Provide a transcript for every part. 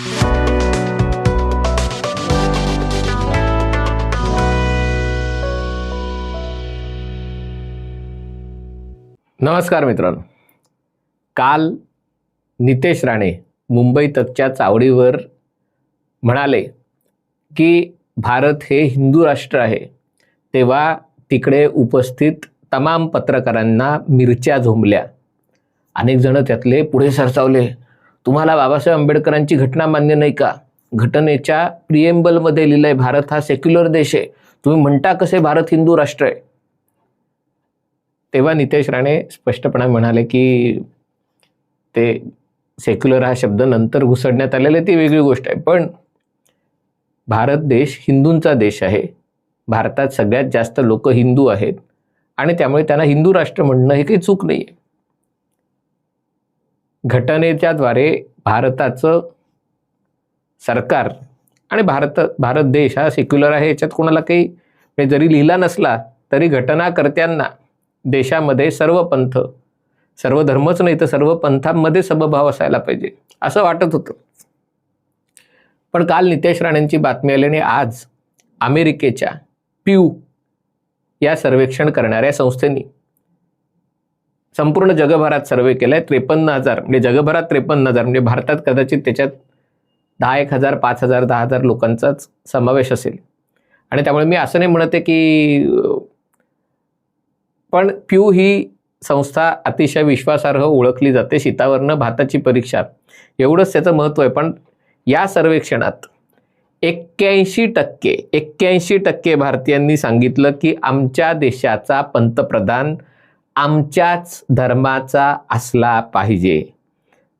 नमस्कार मित्रांनो. काल नितेश राणे मुंबई तकच्या चावडीवर म्हणाले की भारत हे हिंदू राष्ट्र आहे. तेव्हा तिकडे उपस्थित तमाम पत्रकारांना मिरच्या झोंबल्या. अनेक जण त्यातले पुढे सरसावले. तुम्हाला बाबासाहेब आंबेडकरांची घटना मान्य नाही का? घटनेच्या प्रिएम्बलमध्ये लिहिलंय भारत हा सेक्युलर देश आहे. तुम्ही म्हणता कसे भारत हिंदू राष्ट्र आहे? तेव्हा नितेश राणे स्पष्टपणे म्हणाले की ते सेक्युलर हा शब्द नंतर घुसडण्यात आलेले ती वेगळी गोष्ट आहे. पण भारत देश हिंदूंचा देश आहे. भारतात सगळ्यात जास्त लोक हिंदू आहेत. आणि त्यामुळे त्यांना हिंदू राष्ट्र म्हणणं हे काही चूक नाही आहे घटनेच्या द्वारे भारताचं सरकार आणि भारत भारत देश हा सेक्युलर आहे. याच्यात कोणाला काही म्हणजे जरी लिहिला नसला तरी घटनाकर्त्यांना देशामध्ये सर्व पंथ सर्व धर्मच नाही तर सर्व पंथांमध्ये समभाव असायला पाहिजे असं वाटत होतं. पण काल नितेश राणेंची बातमी आली आणि आज अमेरिकेच्या प्यू या सर्वेक्षण करणाऱ्या संस्थेनी संपूर्ण जगभरात सर्वे केलाय. त्रेपन्न हजार म्हणजे जगभरात त्रेपन्न हजार म्हणजे भारतात कदाचित त्याच्यात दहा एक हजार पाच हजार दहा हजार लोकांचाच समावेश असेल. आणि त्यामुळे मी असं नाही म्हणत आहे की पण प्यू ही संस्था अतिशय विश्वासार्ह ओळखली जाते. शीतावरनं भाताची परीक्षा. एवढंच त्याचं महत्त्व आहे. पण या सर्वेक्षणात एक्क्याऐंशी टक्के एक्क्याऐंशी टक्के भारतीयांनी सांगितलं की आमच्या देशाचा पंतप्रधान आमच्याच धर्माचा असला पाहिजे.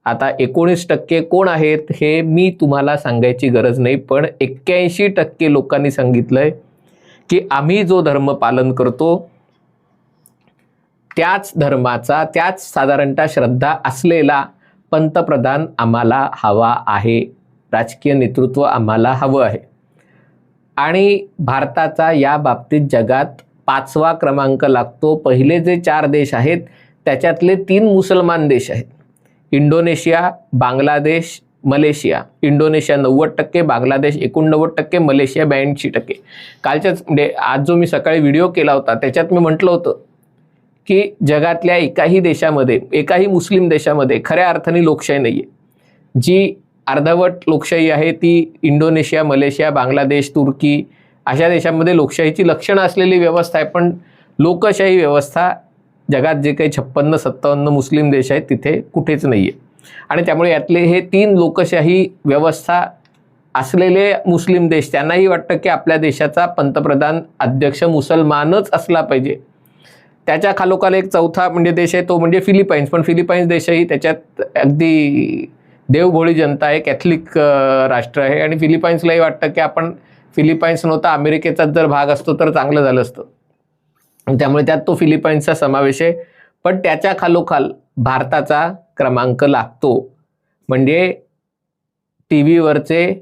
आता एकोणीस टक्के कोण आहेत हे मी तुम्हाला सांगायची गरज नाही पण एक्क्याऐंशी टक्के लोकांनी सांगितलंय की आम्ही जो धर्म पालन करतो त्याच धर्माचा त्याच साधारणतः श्रद्धा असलेला पंतप्रधान आम्हाला हवा आहे. राजकीय नेतृत्व आम्हाला हवं आहे. आणि भारताचा या बाबतीत जगात पाचवा क्रमांक लागतो. पहिले जे चार देश आहेत त्याच्यातले तीन मुसलमान देश आहेत. Indonesia Bangladesh Malaysia. इंडोनेशिया नव्वद टक्के बांगलादेश एकोणनव्वद टक्के मलेशिया ब्याऐंशी टक्के. कालच्याच म्हणजे आज जो मी सकाळी व्हिडिओ केला होता त्याच्यात मी म्हटलं होतं की जगातल्या एकाही देशामध्ये एकाही मुस्लिम देशामध्ये खऱ्या अर्थाने लोकशाही नाही आहे जी अर्धवट लोकशाही आहे ती इंडोनेशिया मलेशिया बांगलादेश तुर्की अशा देशांमध्ये लोकशाहीची लक्षणं असलेली व्यवस्था आहे पण लोकशाही व्यवस्था जगात जे काही छप्पन्न सत्तावन्न मुस्लिम देश आहेत तिथे कुठेच नाही आहे आणि त्यामुळे यातले हे तीन लोकशाही व्यवस्था असलेले मुस्लिम देश त्यांनाही वाटतं की आपल्या देशाचा पंतप्रधान अध्यक्ष मुसलमानच असला पाहिजे. त्याच्या खालोखाल एक चौथा म्हणजे देश आहे तो म्हणजे फिलिपाईन्स. पण फिलिपाईन्स देशही त्याच्यात अगदी देवभोळी जनता आहे कॅथलिक राष्ट्र आहे. आणि फिलिपाईन्सलाही वाटतं की आपण फिलिपाईन्स नव्हता अमेरिकेचाच जर भाग असतो तर चांगलं झालं असतं. त्यामुळे त्यात तो फिलिपाईन्सचा समावेश आहे. पण त्याच्या खालोखाल भारताचा क्रमांक लागतो. म्हणजे टी व्हीवरचे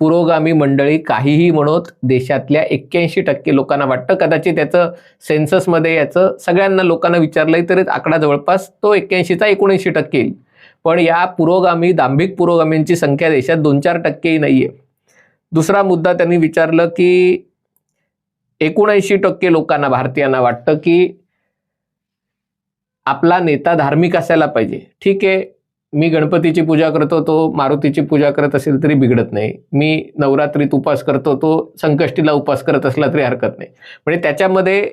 पुरोगामी मंडळी काहीही म्हणत देशातल्या एक्क्याऐंशी टक्के लोकांना वाटतं. कदाचित त्याचं सेन्ससमध्ये याचं सगळ्यांना लोकांना विचारलंय तरी आकडा जवळपास तो एक्क्याऐंशीचा एकोणऐंशी टक्के येईल. पण या पुरोगामी दांभिक पुरोगामींची संख्या देशात दोन चार टक्केही नाही आहे दुसरा मुद्दा त्यांनी विचारलं की एकोणऐंशी टक्के लोकांना भारतीयांना वाटतं की आपला नेता धार्मिक असायला पाहिजे. ठीक आहे मी गणपतीची पूजा करतो तो मारुतीची पूजा करत असेल तरी बिघडत नाही. मी नवरात्रीत उपास करतो तो संकष्टीला उपास करत असला तरी हरकत नाही. म्हणजे त्याच्यामध्ये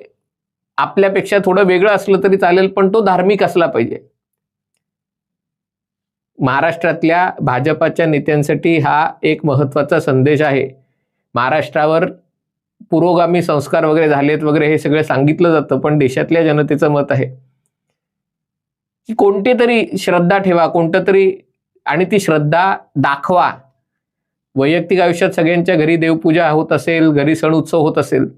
आपल्यापेक्षा थोडं वेगळं असलं तरी चालेल पण तो धार्मिक असला पाहिजे. महाराष्ट्रातल्या भाजपाच्या नेत्यांसाठी हा एक महत्त्वाचा संदेश आहे. महाराष्ट्रावर पुरोगामी संस्कार वगैरे झालेत वगैरे हे सगळं सांगितलं जातं पण देशातल्या जनतेचं मत आहे. की कोणती तरी श्रद्धा ठेवा कोणतं तरी आणि ती श्रद्धा दाखवा. वैयक्तिक आयुष्यात सगळ्यांच्या घरी देवपूजा होत असेल घरी सण उत्सव होत असेल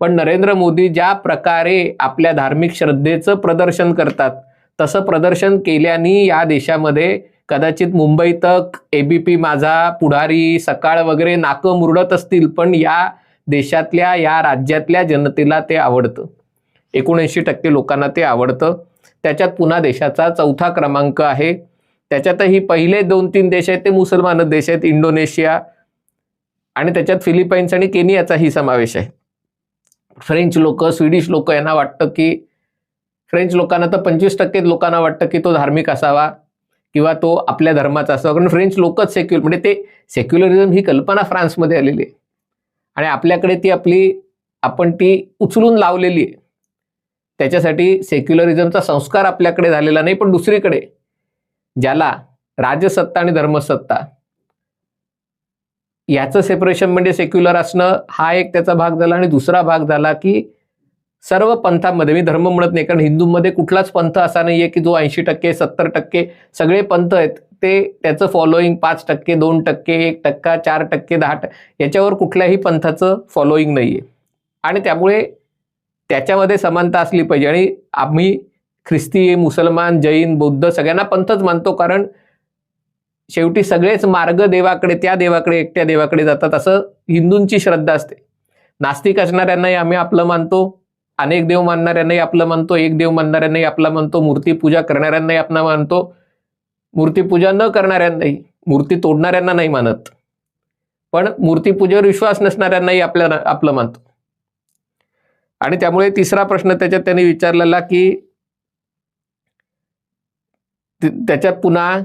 पण नरेंद्र मोदी ज्या प्रकारे आपल्या धार्मिक श्रद्धेचं प्रदर्शन करतात तसं प्रदर्शन केल्याने या देशामध्ये कदाचित मुंबई तक एबीपी माझा पुढारी सकाळ वगैरे नाकं मुरडत असतील पण या देशातल्या या राज्यातल्या जनतेला ते आवडतं. एकोणऐंशी टक्के लोकांना ते आवडतं. त्याच्यात पुन्हा देशाचा चौथा क्रमांक आहे. त्याच्यातही पहिले दोन तीन देश आहेत ते मुसलमान देश आहेत इंडोनेशिया आणि त्याच्यात फिलिपाईन्स आणि केनियाचाही समावेश आहे. फ्रेंच लोक स्वीडिश लोक यांना वाटतं की फ्रेंच लोकांना तर पंचवीस टक्के लोकांना वाटतं की तो धार्मिक असावा. किंवा तो आपल्या धर्माचा असावा कारण फ्रेंच लोकच सेक्युलर म्हणजे ते सेक्युलरिझम ही कल्पना फ्रान्समध्ये आलेली आहे. आणि आपल्याकडे ती आपली आपण ती उचलून लावलेली आहे. त्याच्यासाठी सेक्युलरिझमचा संस्कार आपल्याकडे झालेला नाही पण दुसरीकडे ज्याला राजसत्ता आणि धर्मसत्ता याचं सेपरेशन म्हणजे सेक्युलर असणं हा एक त्याचा भाग झाला आणि दुसरा भाग झाला की सर्व पंथांमध्ये मी धर्म म्हणत नाही कारण हिंदूमध्ये कुठलाच पंथ असा नाही आहे की जो ऐंशी टक्के सत्तर टक्के सगळे पंथ आहेत ते त्याचं फॉलोईंग पाच टक्के दोन टक्के एक टक्का चार टक्के दहा टक्के याच्यावर कुठल्याही पंथाचं फॉलोईंग नाही आहे आणि त्यामुळे त्याच्यामध्ये समानता असली पाहिजे. आणि आम्ही ख्रिस्ती मुसलमान जैन बौद्ध सगळ्यांना पंथच मानतो कारण शेवटी सगळेच मार्ग देवाकडे त्या देवाकडे एकट्या देवाकडे जातात असं हिंदूंची श्रद्धा असते. नास्तिक असणाऱ्यांनाही आम्ही आपलं मानतो. अनेक देव मानणाऱ्यांनाही आपलं मानतो एक देव मानणाऱ्यांनाही आपला मानतो मूर्तीपूजा करणाऱ्यांनाही आपला मानतो. मूर्तीपूजा न करणाऱ्यांनाही मूर्ती तोडणाऱ्यांना नाही मानत. पण मूर्तीपूजेवर विश्वास नसणाऱ्यांनाही आपल्या आपलं मानतो. आणि त्यामुळे तिसरा प्रश्न त्याच्यात त्यांनी विचारलेला की त्याच्यात पुन्हा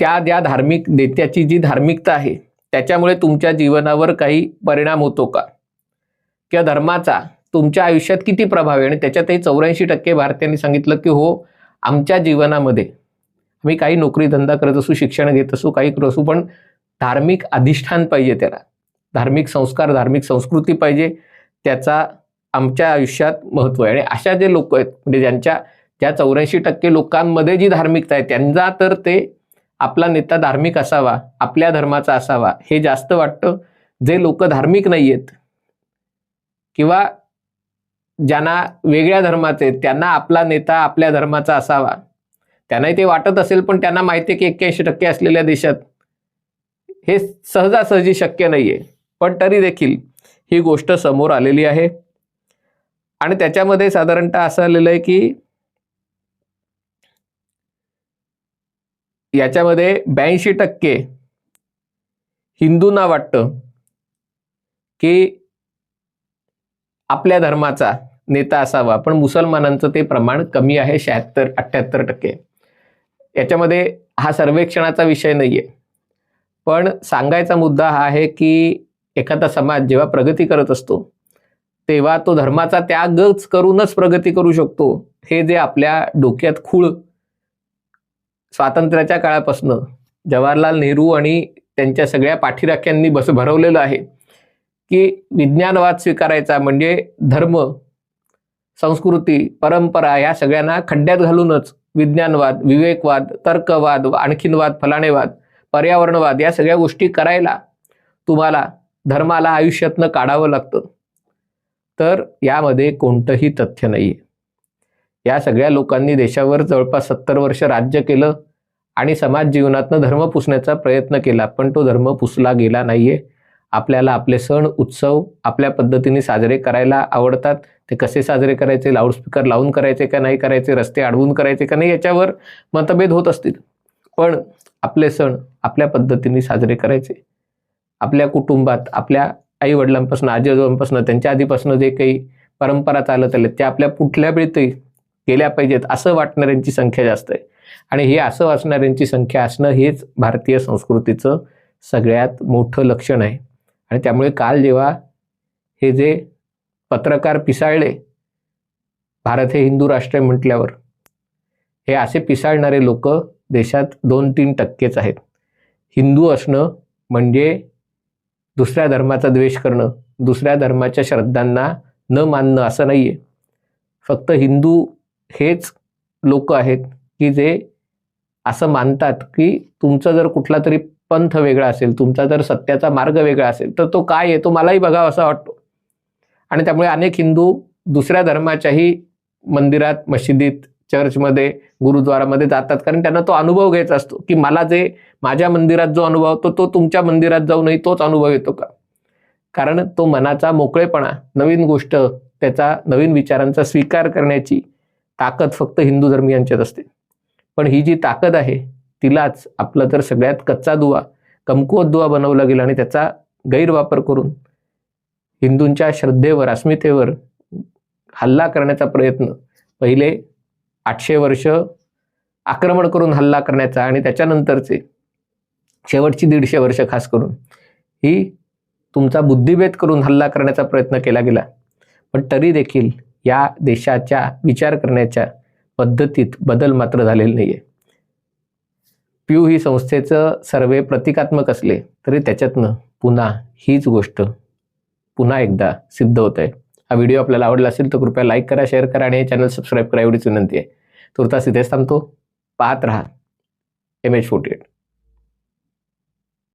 त्या ज्या धार्मिक नेत्याची जी धार्मिकता आहे त्याच्यामुळे तुमच्या जीवनावर काही परिणाम होतो का? किंवा धर्माचा तुमच्या आयुष्यात किती प्रभाव आहे? आणि त्याच्यातही चौऱ्याऐंशी टक्के भारतीयांनी सांगितलं की हो आमच्या जीवनामध्ये आम्ही काही नोकरी धंदा करत असू शिक्षण घेत असू काही करत असू पण धार्मिक अधिष्ठान पाहिजे त्याला. धार्मिक संस्कार धार्मिक संस्कृती पाहिजे. त्याचा आमच्या आयुष्यात महत्त्व आहे. आणि अशा जे लोक आहेत म्हणजे ज्यांच्या ज्या चौऱ्याऐंशी टक्के लोकांमध्ये जी धार्मिकता आहे त्यांना तर ते आपला नेता धार्मिक असावा आपल्या धर्माचा असावा हे जास्त वाटतं. जे लोक धार्मिक नाही आहेत किंवा ज्यांना वेगळ्या धर्माचे आहेत, त्यांना आपला नेता आपल्या धर्माचा असावा. त्यांनाही ते वाटत असेल पण त्यांना माहिती आहे की एक्क्याऐंशी टक्के असलेल्या देशात हे सहजासहजी शक्य नाही आहे पण तरी देखील ही गोष्ट समोर आलेली आहे. आणि त्याच्यामध्ये साधारणतः असं आलेलं आहे की याच्यामध्ये ब्याऐंशी टक्के हिंदूंना वाटतं की आपल्या धर्माचा नेता असावा. पण मुसलमानांचं ते प्रमाण कमी आहे शहात्तर अठ्ठ्याहत्तर टक्के. याच्यामध्ये हा सर्वेक्षणाचा विषय नाहीये. पण सांगायचा मुद्दा हा आहे की एखादा समाज जेव्हा प्रगती करत असतो तेव्हा तो धर्माचा त्यागच करूनच प्रगती करू शकतो. हे जे आपल्या डोक्यात खूळ स्वातंत्र्याच्या काळापासनं जवाहरलाल नेहरू आणि त्यांच्या सगळ्या पाठीराख्यांनी बस भरवलेलं आहे की विज्ञानवाद स्वीकारायचा म्हणजे धर्म संस्कृती परंपरा या सगळ्यांना खड्ड्यात घालूनच विज्ञानवाद विवेकवाद तर्कवाद आणखीनवाद फलाणेवाद पर्यावरणवाद या सगळ्या गोष्टी करायला तुम्हाला धर्माला आयुष्यातनं काढावं लागतं. तर यामध्ये कोणतंही तथ्य नाही आहे या सगळ्या लोकांनी देशावर जवळपास सत्तर वर्ष राज्य केलं आणि समाज जीवनातनं धर्म पुसण्याचा प्रयत्न केला पण तो धर्म पुसला गेला नाहीये. आपल्याला आपले सण उत्सव आपल्या पद्धतीने साजरे करायला आवडतात. ते कसे साजरे करायचे? लाऊडस्पीकर लावून करायचे का नाही करायचे? रस्ते अडवून करायचे का नाही? याच्यावर मतभेद होत असतील. पण आपले सण आपल्या पद्धतीने साजरे करायचे. आपल्या कुटुंबात आपल्या आई वडिलांपासून आजी आजोबांपासून त्यांच्या आधीपासून जे काही परंपरा चालत आल्या त्या आपल्या कुठल्या पिढीतही गेल्या पाहिजेत असं वाटणाऱ्यांची संख्या जास्त आहे. आणि हे असं वाचणाऱ्यांची संख्या असणं हेच भारतीय संस्कृतीचं सगळ्यात मोठं लक्षण आहे. आणि त्यामुळे काल जेव्हा हे जे पत्रकार पिसाळले भारत हे हिंदू राष्ट्र आहे म्हटल्यावर हे असे पिसाळणारे लोक देशात दोन तीन टक्केच आहेत. हिंदू असणं म्हणजे दुसऱ्या धर्माचा द्वेष करणं दुसऱ्या धर्माच्या श्रद्धांना न मानणं असं नाही आहे फक्त हिंदू हेच लोक आहेत की जे असं मानतात की तुमचा जर कुठला तरी पंथ वेगळा असेल तुमचा जर सत्याचा मार्ग वेगळा असेल तर तो काय आहे तो मलाही बघावा असा वाटतो. आणि त्यामुळे अनेक हिंदू दुसऱ्या धर्माच्याही मंदिरात मशिदीत चर्चमध्ये गुरुद्वारामध्ये जातात. कारण त्यांना तो अनुभव घ्यायचा असतो की मला जे माझ्या मंदिरात जो अनुभव होतो तो तुमच्या मंदिरात जाऊनही तोच अनुभव येतो का? कारण तो मनाचा मोकळेपणा नवीन गोष्ट त्याचा नवीन विचारांचा स्वीकार करण्याची ताकद फक्त हिंदू धर्मियांच्यात असते. पण ही जी ताकद आहे तिलाच आपलं तर सगळ्यात कच्चा दुवा कमकुवत दुवा बनवला गेला आणि त्याचा गैरवापर करून हिंदूंच्या श्रद्धेवर अस्मितेवर हल्ला करण्याचा प्रयत्न पहिले आठशे वर्ष आक्रमण करून हल्ला करण्याचा आणि त्याच्यानंतरचे शेवटची दीडशे वर्ष खास करून ही तुमचा बुद्धिभेद करून हल्ला करण्याचा प्रयत्न केला गेला. पण तरी देखील या देशाच्या विचार करण्याच्या पद्धतीत बदल मात्र झालेला नाही आहे प्यू ही संस्थेचं सर्वे प्रतिकात्मक असले तरी त्याच्यातनं पुन्हा हीच गोष्ट पुन्हा एकदा सिद्ध होत आहे हा व्हिडिओ आपल्याला आवडला असेल तर कृपया लाईक करा शेअर करा आणि हे चॅनल सबस्क्राईब करा एवढीच विनंती आहे. तुर्तास इथेच थांबतो. पाहत राहा. M H forty eight.